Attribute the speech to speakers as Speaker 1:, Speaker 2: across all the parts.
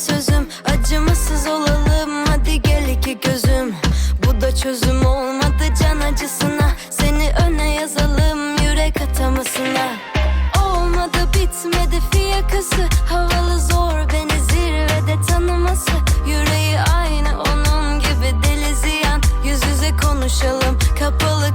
Speaker 1: sözüm Acımasız olalım. Hadi gel iki gözüm. Bu da çözüm olmadı can acısına. Seni öne yazalım yürek atamasına. Olmadı bitmedi fiyakası. Havalı zor beni zirvede tanıması. Yüreği aynı onun gibi deli ziyan. Yüz yüze konuşalım kapalı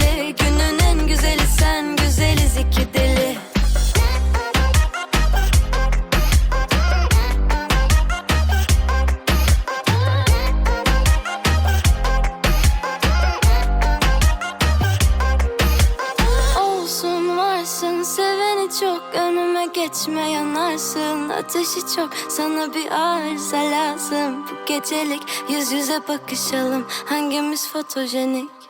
Speaker 1: çok Önüme geçme yanarsın. Ateşi çok sana bir arıza lazım. Bu gecelik yüz yüze bakışalım. Hangimiz fotojenik